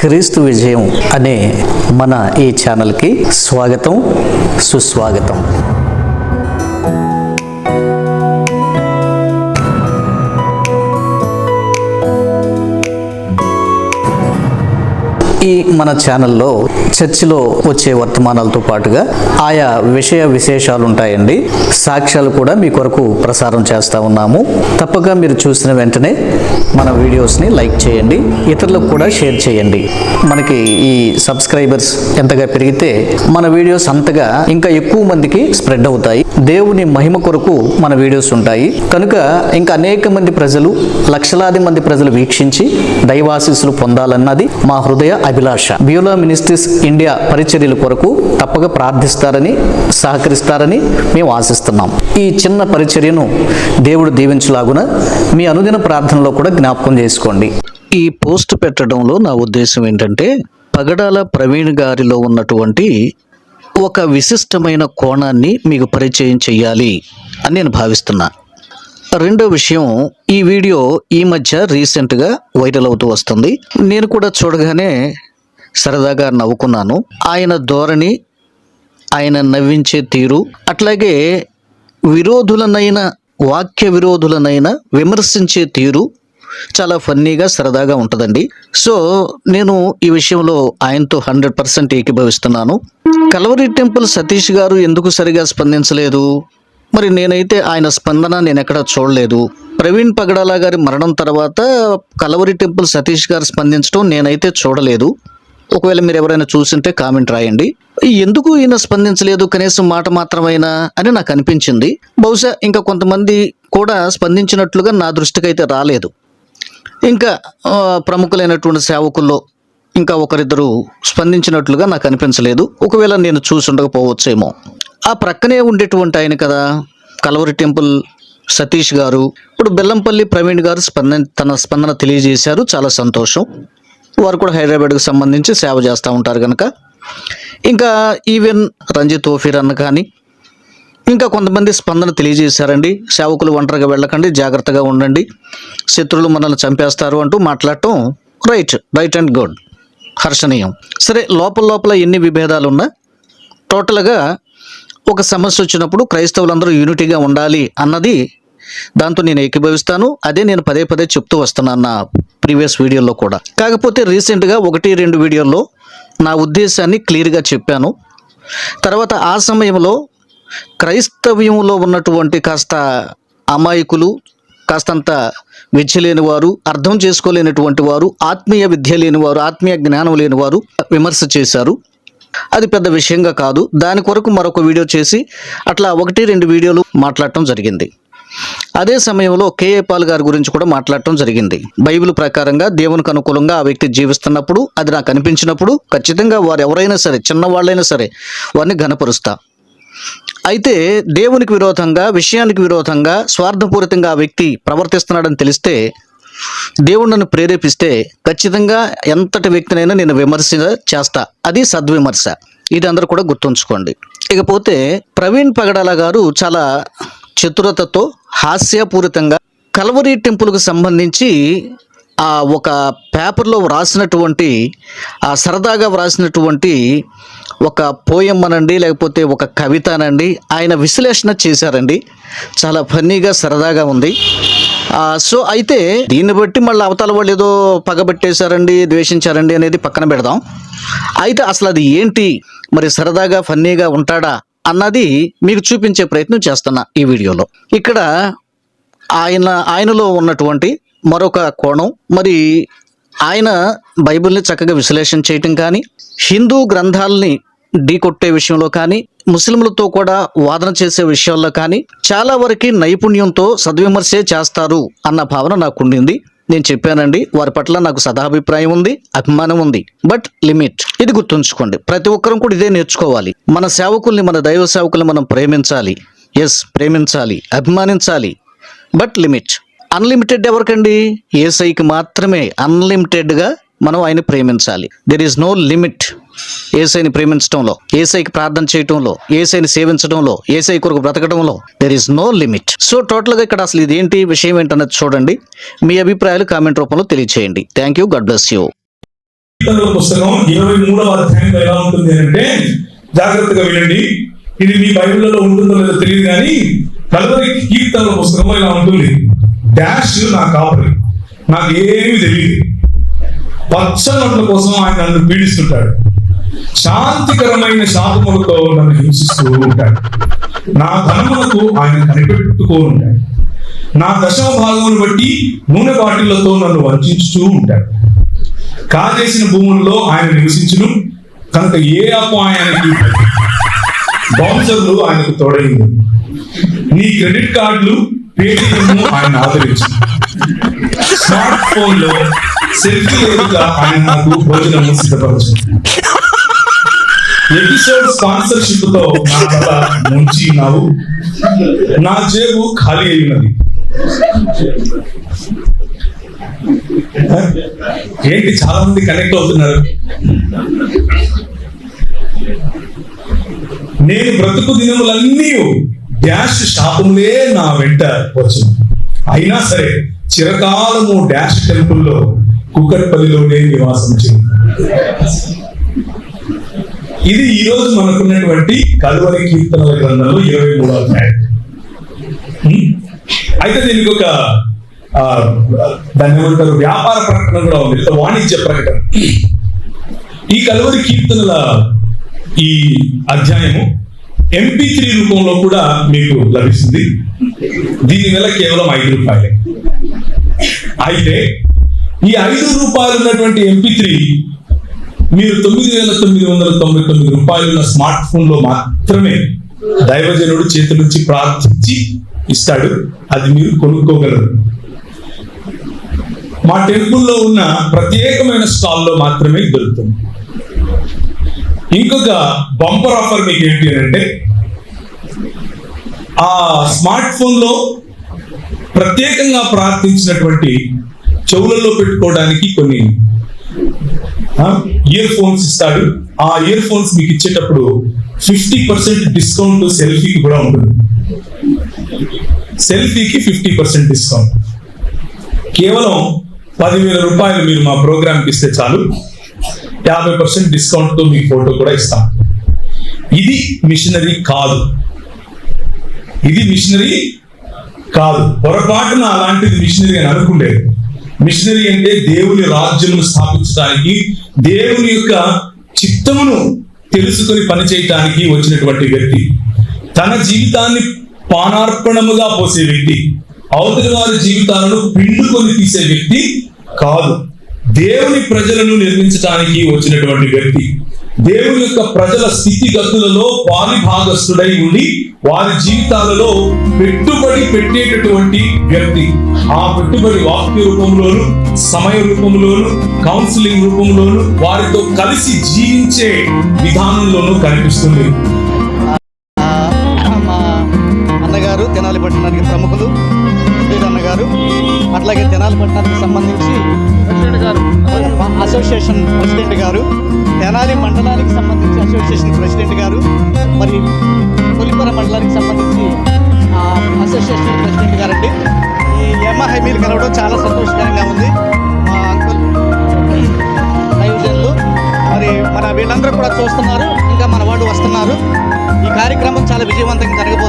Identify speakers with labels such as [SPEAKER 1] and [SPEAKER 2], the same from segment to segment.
[SPEAKER 1] క్రీస్తు విజయం అనే మన ఈ ఛానల్కి స్వాగతం సుస్వాగతం. ఈ మన ఛానల్లో చర్చిలో వచ్చే వర్తమానాలతో పాటుగా ఆయా విషయ విశేషాలు ఉంటాయండి సాక్ష్యాలు కూడా మీ కొరకు ప్రసారం చేస్తూ ఉన్నాము. తప్పక మీరు చూసిన వెంటనే మన వీడియోస్ని లైక్ చేయండి. ఇతరులకు కూడా షేర్ చేయండి. మనకి ఈ సబ్స్క్రైబర్స్ ఎంతగా పెరిగితే మన వీడియోస్ అంతగా ఇంకా ఎక్కువ మందికి స్ప్రెడ్ అవుతాయి. దేవుని మహిమ కొరకు మన వీడియోస్ ఉంటాయి. కనుక ఇంకా అనేక మంది ప్రజలు లక్షలాది మంది ప్రజలు వీక్షించి దైవాశీస్సులు పొందాలన్నది మా హృదయ అభిలాష. బ్యూలా మినిస్ట్రీస్ ఇండియా పరిచర్యల కొరకు తప్పక ప్రార్థిస్తారని సహకరిస్తారని మేము ఆశిస్తున్నాం. ఈ చిన్న పరిచర్యను దేవుడు దీవించలాగున మీ అనుదిన ప్రార్థనలో కూడా జ్ఞాపకం చేసుకోండి. ఈ పోస్ట్ పెట్టడంలో నా ఉద్దేశం ఏంటంటే పగడాల ప్రవీణ్ గారిలో ఉన్నటువంటి ఒక విశిష్టమైన కోణాన్ని మీకు పరిచయం చేయాలి అని నేను భావిస్తున్నా. రెండో విషయం ఈ వీడియో ఈ మధ్య రీసెంట్గా వైరల్ అవుతూ వస్తుంది. నేను కూడా చూడగానే సరదాగా నవ్వుకున్నాను. ఆయన ధోరణి ఆయన నవ్వించే తీరు అట్లాగే విరోధులనైన వాక్య విరోధులనైన విమర్శించే తీరు చాలా ఫన్నీగా సరదాగా ఉంటుందండి. సో నేను ఈ విషయంలో ఆయనతో హండ్రెడ్ పర్సెంట్ ఏకీభవిస్తున్నాను. కలవరి టెంపుల్ సతీష్ గారు ఎందుకు సరిగా స్పందించలేదు? మరి నేనైతే ఆయన స్పందన నేను ఎక్కడ చూడలేదు. ప్రవీణ్ పగడాల గారి మరణం తర్వాత కలవరి టెంపుల్ సతీష్ గారు స్పందించడం నేనైతే చూడలేదు. ఒకవేళ మీరు ఎవరైనా చూసింటే కామెంట్ రాయండి. ఎందుకు ఈయన స్పందించలేదు? కనీసం మాట మాత్రమైనా అని నాకు అనిపించింది. బహుశా ఇంకా కొంతమంది కూడా స్పందించినట్లుగా నా దృష్టికి అయితే రాలేదు. ఇంకా ప్రముఖులైనటువంటి సేవకుల్లో ఇంకా ఒకరిద్దరు స్పందించినట్లుగా నాకు అనిపించలేదు. ఒకవేళ నేను చూసి ఉండకపోవచ్చేమో. ఆ ప్రక్కనే ఉండేటువంటి ఆయన కదా కలవరి టెంపుల్ సతీష్ గారు. ఇప్పుడు బెల్లంపల్లి ప్రవీణ్ గారు స్పందన తన స్పందన తెలియజేశారు. చాలా సంతోషం. వారు కూడా హైదరాబాద్కి సంబంధించి సేవ చేస్తూ ఉంటారు కనుక ఇంకా ఈవెన్ రంజిత్ ఓఫీర్ అన్న కానీ ఇంకా కొంతమంది స్పందన తెలియజేశారండి. సేవకులు ఒంటరిగా వెళ్ళకండి జాగ్రత్తగా ఉండండి. శత్రులు మనల్ని చంపేస్తారు అంటూ మాట్లాడటం రైట్ రైట్ అండ్ గుడ్. హర్షణీయం. సరే లోపల లోపల ఎన్ని విభేదాలు ఉన్నా టోటల్గా ఒక సమస్య వచ్చినప్పుడు క్రైస్తవులందరూ యూనిటీగా ఉండాలి అన్నది దాంతో నేను ఏకీభవిస్తాను. అదే నేను పదే పదే చెప్తూ వస్తున్నాను నా ప్రీవియస్ వీడియోలో కూడా. కాకపోతే రీసెంట్గా ఒకటి రెండు వీడియోల్లో నా ఉద్దేశాన్ని క్లియర్గా చెప్పాను. తర్వాత ఆ సమయంలో క్రైస్తవ్యంలో ఉన్నటువంటి కాస్త అమాయకులు కాస్తంత విద్య లేని వారు అర్థం చేసుకోలేనటువంటి వారు ఆత్మీయ విద్య లేని వారు ఆత్మీయ జ్ఞానం లేని వారు విమర్శ చేశారు. అది పెద్ద విషయంగా కాదు. దాని కొరకు మరొక వీడియో చేసి అట్లా ఒకటి రెండు వీడియోలు మాట్లాడటం జరిగింది. అదే సమయంలో కేఏ పాల్ గారి గురించి కూడా మాట్లాడటం జరిగింది. బైబిల్ ప్రకారంగా దేవునికి అనుకూలంగా ఆ వ్యక్తి జీవిస్తున్నప్పుడు అది నాకు అనిపించినప్పుడు ఖచ్చితంగా వారు ఎవరైనా సరే చిన్నవాళ్ళైనా సరే వారిని ఘనపరుస్తా. అయితే దేవునికి విరోధంగా విషయానికి విరోధంగా స్వార్థపూరితంగా ఆ వ్యక్తి ప్రవర్తిస్తున్నాడని తెలిస్తే దేవుడు నన్ను ప్రేరేపిస్తే ఖచ్చితంగా ఎంతటి వ్యక్తినైనా నేను విమర్శ చేస్తా. అది సద్విమర్శ. ఇది అందరూ కూడా గుర్తుంచుకోండి. ఇకపోతే ప్రవీణ్ పగడాల గారు చాలా చతురతతో హాస్యపూరితంగా కల్వరీ టెంపుల్కు సంబంధించి ఆ ఒక పేపర్లో వ్రాసినటువంటి ఆ సరదాగా వ్రాసినటువంటి ఒక పోయం అనండి లేకపోతే ఒక కవిత అనండి ఆయన విశ్లేషణ చేశారండి. చాలా ఫన్నీగా సరదాగా ఉంది. సో అయితే దీన్ని బట్టి మళ్ళీ అవతల వాళ్ళు ఏదో పగబెట్టేశారండి ద్వేషించారండి అనేది పక్కన పెడదాం. అయితే అసలు అది ఏంటి? మరి సరదాగా ఫన్నీగా ఉంటాడా అన్నది మీకు చూపించే ప్రయత్నం చేస్తున్నా ఈ వీడియోలో. ఇక్కడ ఆయన ఆయనలో ఉన్నటువంటి మరొక కోణం మరి ఆయన బైబిల్ని చక్కగా విశ్లేషణ చేయటం కానీ హిందూ గ్రంథాలని ఢీకొట్టే విషయంలో కానీ ముస్లింలతో కూడా వాదన చేసే విషయాల్లో కానీ చాలా వరకు నైపుణ్యంతో సద్విమర్శే చేస్తారు అన్న భావన నాకు ఉండింది నేను చెప్పానండి వారి పట్ల నాకు సదాభిప్రాయం ఉంది అభిమానం ఉంది. బట్ లిమిట్ ఇది గుర్తుంచుకోండి. ప్రతి ఒక్కరం కూడా ఇదే నేర్చుకోవాలి. మన సేవకుల్ని మన దైవ సేవకుల్ని మనం ప్రేమించాలి. ఎస్ ప్రేమించాలి అభిమానించాలి. బట్ లిమిట్ అన్లిమిటెడ్ ఎవరికండి? ఏసైకి మాత్రమే అన్లిమిటెడ్గా మనం ఆయన ప్రేమించాలి. దెర్ ఈజ్ నో లిమిట్ ఏసైని ప్రేమించడంలో ఏసైకి ప్రార్థన చేయటంలో ఏసైని సేవించడంలో ఏసై కొరకు బ్రతకడంలో there is no limit so టోటల్గా ఇక్కడ అసలు ఇదేంటి విషయం ఏంటన్నది చూడండి. మీ అభిప్రాయాలు కామెంట్ రూపంలో తెలియచేయండి. Thank you God bless you
[SPEAKER 2] పుస్తకం ఇరవై మూడవ అధ్యాయంలో ఎలా ఉంటుంది అంటే జాగ్రత్తగా వినండి. ఇది మీ బైబిల్లో ఉంటుందో లేదో తెలియదు కానీ కలవరి కీర్తనల పుస్తకంలో ఇలా ఉంటుంది. డాష్ నా కాపరి. నాకు ఏమీ తెలియదు. పచ్చనట్ల కోసం ఆయన నన్ను పీడిస్తుంటాడు. శాంతికరమైన శాపములతో నన్ను హింసిస్తూ ఉంటాడు. నా ధనములకు ఆయన కనిపెట్టుకోనుంటాడు నా దశమ భాగమును బట్టి నూనె బాటిళ్ళతో నన్ను వంచుతూ ఉంటాడు. కాజేసిన భూముల్లో ఆయన నివసించును కనుక ఏ అపాయానికి బౌన్సర్లు ఆయనకు తోడైంది. నీ క్రెడిట్ కార్డులు పేటిఎం ఆయన ఆదరించు స్మార్ట్ ఫోన్లో సెల్ఫీ ఆయన నాకు భోజనం సిద్ధపరచు ఎపిసోడ్ స్పాన్సర్షిప్తో నా కథ ముంచి నా జేబు ఖాళీ అయినది. ఏంటి చాలా మంది కనెక్ట్ అవుతున్నారు? నేను బ్రతుకు దినములన్నీ డాష్ శాపములే నా వెంట వచ్చు అయినా సరే చిరకాలము డాష్ టెంపుల్లో కుక్కట్పల్లిలోనే నివాసం చేయండి ఇది ఈ రోజు మనకున్నటువంటి కలువరి కీర్తనల గ్రంథంలో ఇరవై మూడో అధ్యాయం. అయితే దీనికి ఒక ఆ, దాన్ని ఏమంటారు? వ్యాపార ప్రకటన కూడా ఉంది. లేదా వాణిజ్య ప్రకటన. ఈ కలువరి కీర్తనల ఈ అధ్యాయము ఎంపీ త్రీ రూపంలో కూడా మీకు లభిస్తుంది. దీని వల్ల కేవలం ఐదు రూపాయలే. అయితే ఈ ఐదు రూపాయలు ఉన్నటువంటి ఎంపీ త్రీ మీరు తొమ్మిది వేల తొమ్మిది వందల తొంభై తొమ్మిది రూపాయలు ఉన్న స్మార్ట్ ఫోన్లో మాత్రమే దైవజనుడు చేతి నుంచి ప్రార్థించి ఇస్తాడు అది మీరు కొనుక్కోగలరు. మా టెంపుల్లో ఉన్న ప్రత్యేకమైన స్టాల్లో మాత్రమే దొరుకుతుంది. ఇంకొక బంపర్ ఆఫర్ మీకు ఏంటి అంటే ఆ స్మార్ట్ ఫోన్లో ప్రత్యేకంగా ప్రార్థించినటువంటి చెవులలో పెట్టుకోవడానికి కొన్ని ఇయర్ ఫోన్స్ ఇస్తాడు. ఆ ఇయర్ ఫోన్స్ మీకు ఇచ్చేటప్పుడు ఫిఫ్టీ పర్సెంట్ డిస్కౌంట్ సెల్ఫీకి కూడా ఉంటుంది. సెల్ఫీకి ఫిఫ్టీ పర్సెంట్ డిస్కౌంట్ కేవలం పదివేల రూపాయలు మీరు మా ప్రోగ్రామ్కి ఇస్తే చాలు. యాభై పర్సెంట్ డిస్కౌంట్తో మీ ఫోటో కూడా ఇస్తాం. ఇది మిషనరీ కాదు. ఇది మిషనరీ కాదు. పొరపాటున అలాంటిది మిషనరీ అని అనుకుండేది మిషనరీ అంటే దేవుని రాజ్యమును స్థాపించడానికి దేవుని యొక్క చిత్తమును తెలుసుకొని పనిచేయటానికి వచ్చినటువంటి వ్యక్తి. తన జీవితాన్ని పానార్పణముగా పోసే వ్యక్తి. అవతలి వారి జీవితాలను పిండుకొని తీసే వ్యక్తి కాదు. దేవుని ప్రజలను నిర్మించడానికి వచ్చినటువంటి వ్యక్తి. దేవుని యొక్క ప్రజల స్థితిగతులలో వారి భాగస్థుడై ఉండి వారి జీవితాలలో పెట్టుబడి పెట్టేటటువంటి వ్యక్తి. ఆ పెట్టుబడి వాక్య రూపంలోను సమయ రూపంలోను కౌన్సిలింగ్ రూపంలోను వారితో కలిసి జీవించే విధానంలోనూ కనిపిస్తుంది.
[SPEAKER 3] వీళ్ళందరూ కూడా చూస్తున్నారు. ఇంకా మన వాళ్ళు వస్తున్నారు. ఈ కార్యక్రమం చాలా విజయవంతంగా జరగబోతుంది.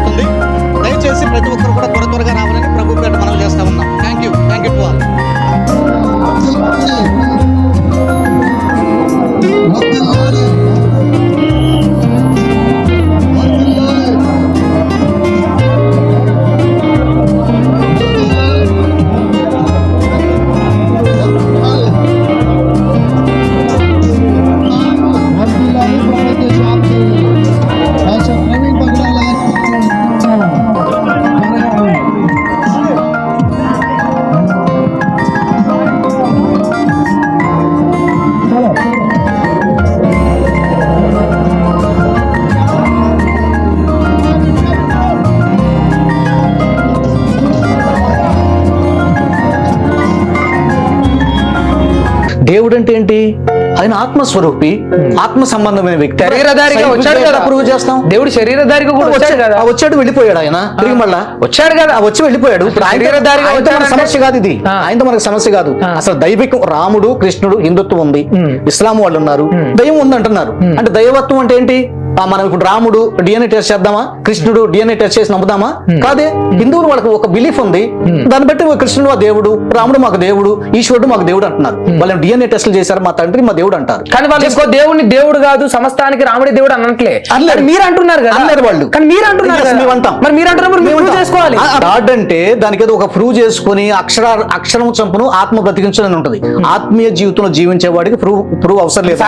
[SPEAKER 1] అంటే ఏంటి? ఆయన ఆత్మస్వరూపి ఆత్మ సంబంధమైన వ్యక్తి.
[SPEAKER 4] శరీరధారిగా వచ్చాడు కదా.
[SPEAKER 1] ప్రూవ్ చేస్తాం?
[SPEAKER 4] దేవుడు శరీరధారిగా కూడా వచ్చాడు కదా.
[SPEAKER 1] వచ్చాడు వెళ్ళిపోయాడు ఆయన. తిరిగి మళ్ళా.
[SPEAKER 4] వచ్చాడు కదా.
[SPEAKER 1] వచ్చి వెళ్ళిపోయాడు.
[SPEAKER 4] శరీరధారిగా
[SPEAKER 1] సమస్య కాదు ఇది. ఆయనతో మనకు సమస్య కాదు. అసలు దైవికం రాముడు కృష్ణుడు హిందుత్వం ఉంది.
[SPEAKER 4] ఉమ్.
[SPEAKER 1] ఇస్లాం వాళ్ళు ఉన్నారు.
[SPEAKER 4] ఉమ్.
[SPEAKER 1] దైవం ఉంది అంటున్నారు. అంటే దైవత్వం అంటే ఏంటి? మనం ఇప్పుడు రాముడు డిఎన్ఏ టెస్ట్ చేద్దామా? కృష్ణుడు డిఎన్ఏ టెస్ట్ చేసి నమ్ముదామా? కాదే హిందువులు వాళ్ళకి ఒక బిలీఫ్ ఉంది. దాన్ని బట్టి కృష్ణుడు మా దేవుడు రాముడు మాకు దేవుడు ఈశ్వరుడు మాకు దేవుడు అంటున్నారు. వాళ్ళు డిఎన్ఏ టెస్టులు చేశారు మా తండ్రి మా దేవుడు అంటారు.
[SPEAKER 4] కానీ వాళ్ళు ఇంకో దేవుడిని దేవుడు కాదు సమస్తానికి రాముడి దేవుడు అనట్లే మీరు అంటున్నారు కదా.
[SPEAKER 1] అనలేరు వాళ్ళు.
[SPEAKER 4] కానీ మీరు అంటున్నారు.
[SPEAKER 1] మేము అంటాం.
[SPEAKER 4] మరి మీరు అంటున్నప్పుడు prove చేసుకోవాలి.
[SPEAKER 1] గాడ్ అంటే దానికి ఏదో ఒక ప్రూవ్ చేసుకుని అక్షర అక్షరం చంపును ఆత్మ బ్రతికించని ఉంటది. ఆత్మీయ జీవితంలో జీవించే వాడికి ప్రూవ్ ప్రూవ్ అవసరం లేదు.